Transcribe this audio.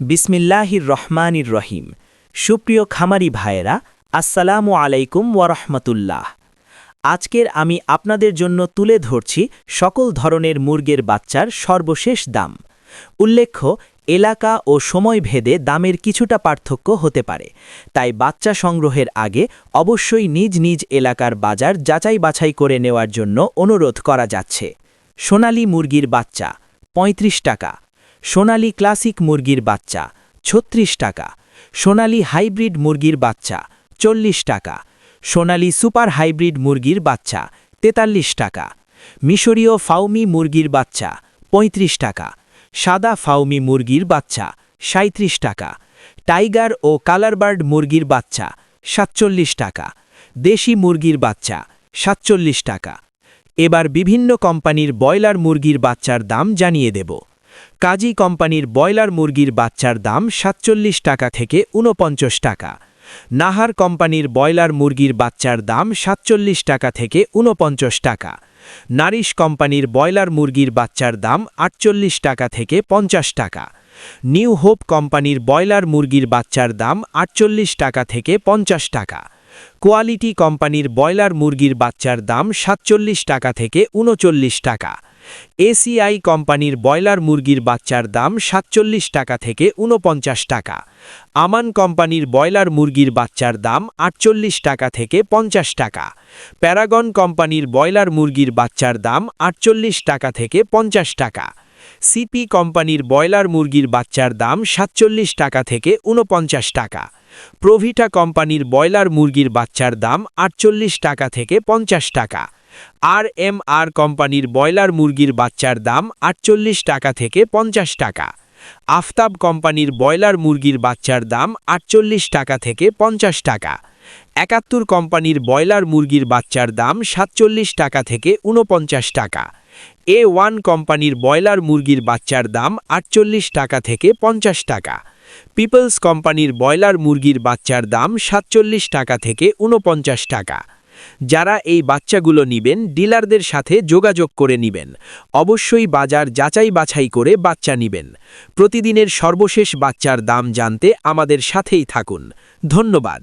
বিসমিল্লাহির রহমানির রহিম। সুপ্রিয় খামারি ভাইয়েরা, আসসালামু আলাইকুম ওয়ারহমতুল্লাহ আজকের আমি আপনাদের জন্য তুলে ধরছি সকল ধরনের মুরগের বাচ্চার সর্বশেষ দাম। উল্লেখ্য, এলাকা ও সময় ভেদে দামের কিছুটা পার্থক্য হতে পারে। তাই বাচ্চা সংগ্রহের আগে অবশ্যই নিজ নিজ এলাকার বাজার যাচাই বাছাই করে নেওয়ার জন্য অনুরোধ করা যাচ্ছে। সোনালী মুরগির বাচ্চা ৩৫ টাকা। সোনালী ক্লাসিক মুরগির বাচ্চা, ছত্রিশ টাকা। সোনালী হাইব্রিড মুরগির বাচ্চা, চল্লিশ টাকা। সোনালী সুপার হাইব্রিড মুরগির বাচ্চা, তেতাল্লিশ টাকা। মিশরীয় ফাউমি মুরগির বাচ্চা ৩৫ টাকা। সাদা ফাউমি মুরগির বাচ্চা সাঁত্রিশ টাকা। টাইগার ও কালারবার্ড মুরগির বাচ্চা, সাতচল্লিশ টাকা। দেশি মুরগির বাচ্চা, সাতচল্লিশ টাকা। এবার বিভিন্ন কোম্পানির ব্রয়লার মুরগির বাচ্চার দাম জানিয়ে দেব। কাজী কোম্পানির ব্রয়লার মুরগির বাচ্চার দাম সাতচল্লিশ টাকা থেকে ঊনপঞ্চাশ টাকা। নাহার কোম্পানির ব্রয়লার মুরগির বাচ্চার দাম সাতচল্লিশ টাকা থেকে ঊনপঞ্চাশ টাকা। নারিশ কোম্পানির ব্রয়লার মুরগির বাচ্চার দাম আটচল্লিশ টাকা থেকে পঞ্চাশ টাকা। নিউ হোপ কোম্পানির ব্রয়লার মুরগির বাচ্চার দাম আটচল্লিশ টাকা থেকে পঞ্চাশ টাকা। কোয়ালিটি কোম্পানির ব্রয়লার মুরগির বাচ্চার দাম সাতচল্লিশ টাকা থেকে উনচল্লিশ টাকা। এসিআই কোম্পানির ব্রয়লার মুরগির বাচ্চার দাম সাতচল্লিশ টাকা থেকে ঊনপঞ্চাশ টাকা। আমান কোম্পানির ব্রয়লার মুরগির বাচ্চার দাম আটচল্লিশ টাকা থেকে পঞ্চাশ টাকা। প্যারাগন কোম্পানির ব্রয়লার মুরগির বাচ্চার দাম আটচল্লিশ টাকা থেকে পঞ্চাশ টাকা। সিপি কোম্পানির ব্রয়লার মুরগির বাচ্চার দাম সাতচল্লিশ টাকা থেকে ঊনপঞ্চাশ টাকা। প্রভিটা কোম্পানির ব্রয়লার মুরগির বাচ্চার দাম আটচল্লিশ টাকা থেকে পঞ্চাশ টাকা। আর এম আর কোম্পানির ব্রয়লার মুরগির বাচ্চার দাম আটচল্লিশ টাকা থেকে পঞ্চাশ টাকা। আফতাব কোম্পানির ব্রয়লার মুরগির বাচ্চার দাম আটচল্লিশ টাকা থেকে পঞ্চাশ টাকা। একাত্তর কোম্পানির ব্রয়লার মুরগির বাচ্চার দাম সাতচল্লিশ টাকা থেকে ঊনপঞ্চাশ টাকা। এ ওয়ান কোম্পানির ব্রয়লার মুরগির বাচ্চার দাম আটচল্লিশ টাকা থেকে পঞ্চাশ টাকা। পিপলস কোম্পানির ব্রয়লার মুরগির বাচ্চার দাম সাতচল্লিশ টাকা থেকে ঊনপঞ্চাশ টাকা। যারা এই বাচ্চাগুলো নিবেন, ডিলারদের সাথে যোগাযোগ করে নিবেন। অবশ্যই বাজার যাচাই বাছাই করে বাচ্চা নিবেন। প্রতিদিনের সর্বশেষ বাচ্চার দাম জানতে আমাদের সাথেই থাকুন। ধন্যবাদ।